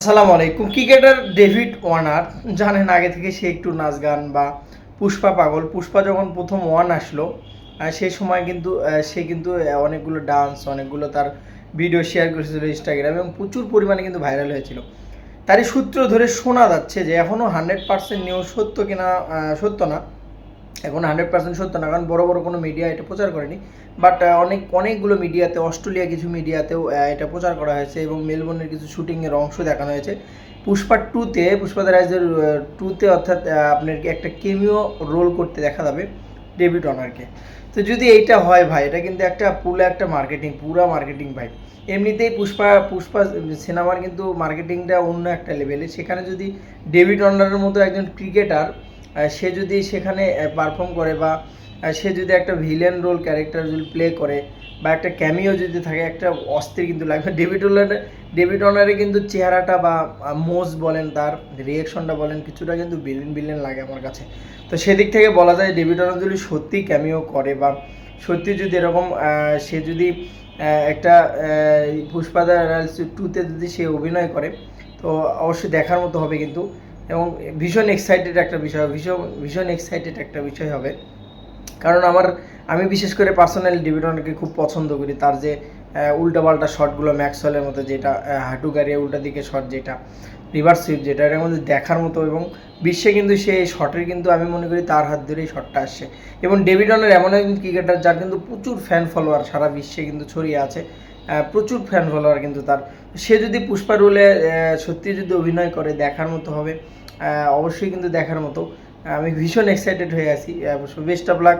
আসসালামু আলাইকুম। Cricketer David Warner, জানেন আগে থেকে সে একটু নাচ গান বা পুষ্পা পাগল। পুষ্পা যখন প্রথম ওয়ান আসলো সেই সময় কিন্তু সে কিন্তু অনেকগুলো ডান্স অনেকগুলো তার ভিডিও শেয়ার করেছিল ইনস্টাগ্রামে এবং প্রচুর পরিমাণে কিন্তু ভাইরাল হয়েছিল। তারই সূত্র ধরে শোনা যাচ্ছে যে এখনও হান্ড্রেড পার্সেন্ট নিউজ সত্য কিনা সত্য না। এখন হান্ড্রেড পার্সেন্ট সত্য না, কারণ বড় বড় কোনো মিডিয়া এটা প্রচার করেনি। বাট অনেক, অনেকগুলো মিডিয়াতে অস্ট্রেলিয়া কিছু মিডিয়াতেও এটা প্রচার করা হয়েছে এবং মেলবোর্নের কিছু শুটিংয়ের অংশ দেখানো হয়েছে। পুষ্পা টুতে পুষ্পা রাইজের টুতে অর্থাৎ আপনার একটা কেমিও রোল করতে দেখা যাবে ডেভিড অনারকে তো যদি এইটা হয় ভাই, এটা কিন্তু একটা পুরো একটা মার্কেটিং পুরো মার্কেটিং ভাই। এমনিতেই পুষ্পা পুষ্পা সিনেমার কিন্তু মার্কেটিংটা অন্য একটা লেভেলে সেখানে যদি ডেভিড অনারের মতো একজন ক্রিকেটার সে যদি সেখানে পারফর্ম করে বা সে যদি একটা ভিলেন রোল ক্যারেক্টার যদি প্লে করে বা একটা ক্যামিও যদি থাকে, একটা অস্থির কিন্তু লাগবে। ডেভিড ওনার ডেভিড অনারে কিন্তু চেহারাটা বা মোজ বলেন, তার রিয়েকশনটা বলেন, কিছুটা কিন্তু বিলেন বিলেন লাগে আমার কাছে। তো সেদিক থেকে বলা যায় ডেভিড অনার যদি সত্যি ক্যামিও করে বা সত্যি যদি এরকম সে যদি একটা পুষ্পাদা টুতে যদি সে অভিনয় করে, তো অবশ্যই দেখার মতো হবে কিন্তু। এবং ভীষণ এক্সাইটেড একটা বিষয় ভীষণ ভীষণ এক্সাইটেড একটা বিষয় হবে। কারণ আমার, আমি বিশেষ করে পার্সোনালি ডিভিডনকে খুব পছন্দ করি। তার যে উল্টাপাল্টা শটগুলো ম্যাক্সওয়েলের মতো যেটা হাঁটু গাড়িয়ে উল্টা দিকে শট যেটা রিভার্স সুইপ যেটা, এটার মধ্যে দেখার মতো এবং বিশ্বে কিন্তু সেই শটের কিন্তু আমি মনে করি তার হাত ধরেই শটটা আসছে। এবং ডেভিডনের এমন একজন ক্রিকেটার যার কিন্তু প্রচুর ফ্যান ফলোয়ার সারা বিশ্বে কিন্তু ছড়িয়ে আছে প্রচুর ফ্যান ফলোয়ার কিন্তু তার। সে যদি পুষ্পা রুলে সত্যি যদি অভিনয় করে, দেখার মতো হবে অবশ্যই কিন্তু দেখার মতো। আমি ভীষণ এক্সাইটেড হয়ে আছি। বেস্ট অফ লাক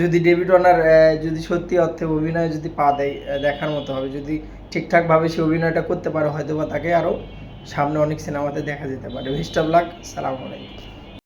যদি ডেভিড ওয়ার্নার যদি সত্যি অর্থে অভিনয় যদি পা দেয় দেখার মতো হবে। যদি ঠিকঠাকভাবে সে অভিনয়টা করতে পারে হয়তো বা তাকে আরও সামনে অনেক সিনেমাতে দেখা যেতে পারে। বেস্ট অফ লাক সালাম আলাইকুম।